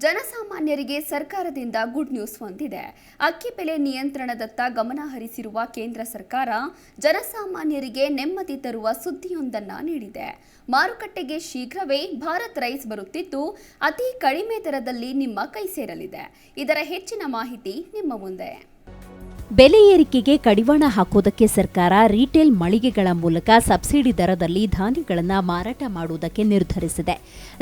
ಜನಸಾಮಾನ್ಯರಿಗೆ ಸರ್ಕಾರದಿಂದ good news ಹೊಂದಿದೆ ಅಕ್ಕಿ ಬೆಲೆ ನಿಯಂತ್ರಣದತ್ತ ಗಮನ ಹರಿಸಿರುವ ಕೇಂದ್ರ ಸರ್ಕಾರ ಜನಸಾಮಾನ್ಯರಿಗೆ ನೆಮ್ಮದಿ ತರುವ ಸುದ್ದಿಯೊಂದನ್ನು ನೀಡಿದೆ. ಮಾರುಕಟ್ಟೆಗೆ ಶೀಘ್ರವೇ ಭಾರತ್ ರೈಸ್ ಬರುತ್ತಿದ್ದು, ಅತಿ ಕಡಿಮೆ ದರದಲ್ಲಿ ನಿಮ್ಮ ಕೈ ಸೇರಲಿದೆ. ಇದರ ಹೆಚ್ಚಿನ ಮಾಹಿತಿ ನಿಮ್ಮ ಮುಂದೆ. ಬೆಲೆ ಏರಿಕೆಗೆ ಕಡಿವಾಣ ಹಾಕೋದಕ್ಕೆ ಸರ್ಕಾರ ರಿಟೇಲ್ ಮಳಿಗೆಗಳ ಮೂಲಕ ಸಬ್ಸಿಡಿ ದರದಲ್ಲಿ ಧಾನ್ಯಗಳನ್ನು ಮಾರಾಟ ಮಾಡುವುದಕ್ಕೆ ನಿರ್ಧರಿಸಿದೆ.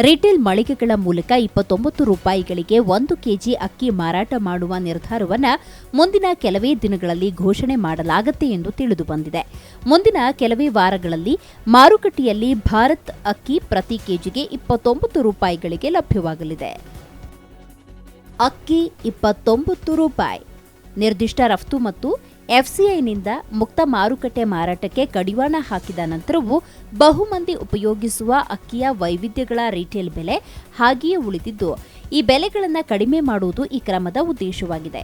ರಿಟೇಲ್ ಮಳಿಗೆಗಳ ಮೂಲಕ ಇಪ್ಪತ್ತೊಂಬತ್ತು ರೂಪಾಯಿಗಳಿಗೆ ಒಂದು ಕೆಜಿ ಅಕ್ಕಿ ಮಾರಾಟ ಮಾಡುವ ನಿರ್ಧಾರವನ್ನು ಮುಂದಿನ ಕೆಲವೇ ದಿನಗಳಲ್ಲಿ ಘೋಷಣೆ ಮಾಡಲಾಗುತ್ತೆ ಎಂದು ತಿಳಿದು ಬಂದಿದೆ. ಮುಂದಿನ ಕೆಲವೇ ವಾರಗಳಲ್ಲಿ ಮಾರುಕಟ್ಟೆಯಲ್ಲಿ ಭಾರತ್ ಅಕ್ಕಿ ಪ್ರತಿ ಕೆಜಿಗೆ ಇಪ್ಪತ್ತೊಂಬತ್ತು ರೂಪಾಯಿಗಳಿಗೆ ಲಭ್ಯವಾಗಲಿದೆ. ಅಕ್ಕಿ ಇಪ್ಪತ್ತೊಂಬತ್ತು ರೂಪಾಯಿ. ನಿರ್ದಿಷ್ಟ ರಫ್ತು ಮತ್ತು ಎಫ್ಸಿಐನಿಂದ ಮುಕ್ತ ಮಾರುಕಟ್ಟೆ ಮಾರಾಟಕ್ಕೆ ಕಡಿವಾಣ ಹಾಕಿದ ನಂತರವೂ ಬಹುಮಂದಿ ಉಪಯೋಗಿಸುವ ಅಕ್ಕಿಯ ವೈವಿಧ್ಯಗಳ ರಿಟೇಲ್ ಬೆಲೆ ಹಾಗೆಯೇ ಉಳಿದಿದ್ದು, ಈ ಬೆಲೆಗಳನ್ನು ಕಡಿಮೆ ಮಾಡುವುದು ಈ ಕ್ರಮದ ಉದ್ದೇಶವಾಗಿದೆ.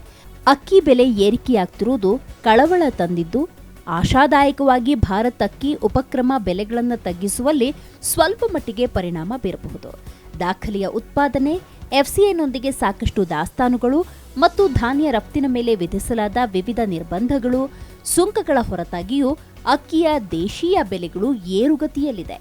ಅಕ್ಕಿ ಬೆಲೆ ಏರಿಕೆಯಾಗ್ತಿರುವುದು ಕಳವಳ ತಂದಿದ್ದು, ಆಶಾದಾಯಕವಾಗಿ ಭಾರತ ಅಕ್ಕಿ ಉಪಕ್ರಮ ಬೆಲೆಗಳನ್ನು ತಗ್ಗಿಸುವಲ್ಲಿ ಸ್ವಲ್ಪ ಮಟ್ಟಿಗೆ ಪರಿಣಾಮ ಬೀರಬಹುದು. ದಾಖಲೆಯ ಉತ್ಪಾದನೆ, ಎಫ್ಸಿಐನೊಂದಿಗೆ ಸಾಕಷ್ಟು ದಾಸ್ತಾನುಗಳು ಮತ್ತು ಧಾನ್ಯ ರಫ್ತಿನ ಮೇಲೆ ವಿಧಿಸಲಾದ ವಿವಿಧ ನಿರ್ಬಂಧಗಳು ಸುಂಕಗಳ ಹೊರತಾಗಿಯೂ ಅಕ್ಕಿಯ ದೇಶೀಯ ಬೆಲೆಗಳು ಏರುಗತಿಯಲ್ಲಿದೆ.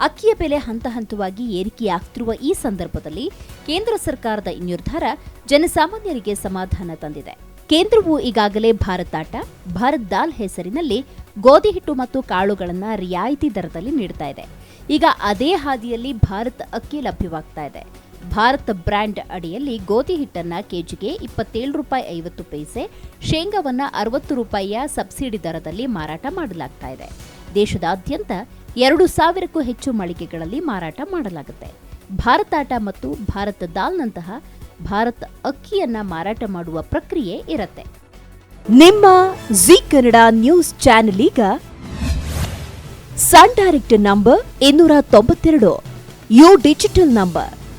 ಅಕ್ಕಿಯ ಬೆಲೆ ಹಂತ ಹಂತವಾಗಿ ಏರಿಕೆಯಾಗ್ತಿರುವ ಈ ಸಂದರ್ಭದಲ್ಲಿ ಕೇಂದ್ರ ಸರ್ಕಾರದ ಈ ನಿರ್ಧಾರ ಜನಸಾಮಾನ್ಯರಿಗೆ ಸಮಾಧಾನ ತಂದಿದೆ. ಕೇಂದ್ರವು ಈಗಾಗಲೇ ಭಾರತಾಟ ಭಾರತ್ ದಾಲ್ ಹೆಸರಿನಲ್ಲಿ ಗೋಧಿ ಹಿಟ್ಟು ಮತ್ತು ಕಾಳುಗಳನ್ನು ರಿಯಾಯಿತಿ ದರದಲ್ಲಿ ನೀಡ್ತಾ ಇದೆ. ಈಗ ಅದೇ ಹಾದಿಯಲ್ಲಿ ಭಾರತ್ ಅಕ್ಕಿ ಲಭ್ಯವಾಗ್ತಾ ಇದೆ. ಭಾರತ್ ಬ್ರ್ಯಾಂಡ್ ಅಡಿಯಲ್ಲಿ ಗೋಧಿ ಹಿಟ್ಟನ್ನು ಕೆಜಿಗೆ ಇಪ್ಪತ್ತೇಳು ರೂಪಾಯಿ ಐವತ್ತು ಪೈಸೆ, ಶೇಂಗಾವನ್ನು ಅರವತ್ತು ರೂಪಾಯಿಯ ಸಬ್ಸಿಡಿ ದರದಲ್ಲಿ ಮಾರಾಟ ಮಾಡಲಾಗ್ತಾ ಇದೆ. ದೇಶದಾದ್ಯಂತ ಎರಡು ಸಾವಿರಕ್ಕೂ ಹೆಚ್ಚು ಮಳಿಗೆಗಳಲ್ಲಿ ಮಾರಾಟ ಮಾಡಲಾಗುತ್ತೆ. ಭಾರತಾಟ ಮತ್ತು ಭಾರತ ದಾಲ್ನಂತಹ ಭಾರತ ಅಕ್ಕಿಯನ್ನ ಮಾರಾಟ ಮಾಡುವ ಪ್ರಕ್ರಿಯೆ ಇರುತ್ತೆ. ನಿಮ್ಮ ಜಿ ಕನ್ನಡ ನ್ಯೂಸ್ ಚಾನೆಲ್ ಈಗ ಸನ್ ಡೈರೆಕ್ಟ್ ನಂಬರ್ ಇನ್ನೂರ ತೊಂಬತ್ತೆರಡು, ಯು ಡಿಜಿಟಲ್ ನಂಬರ್.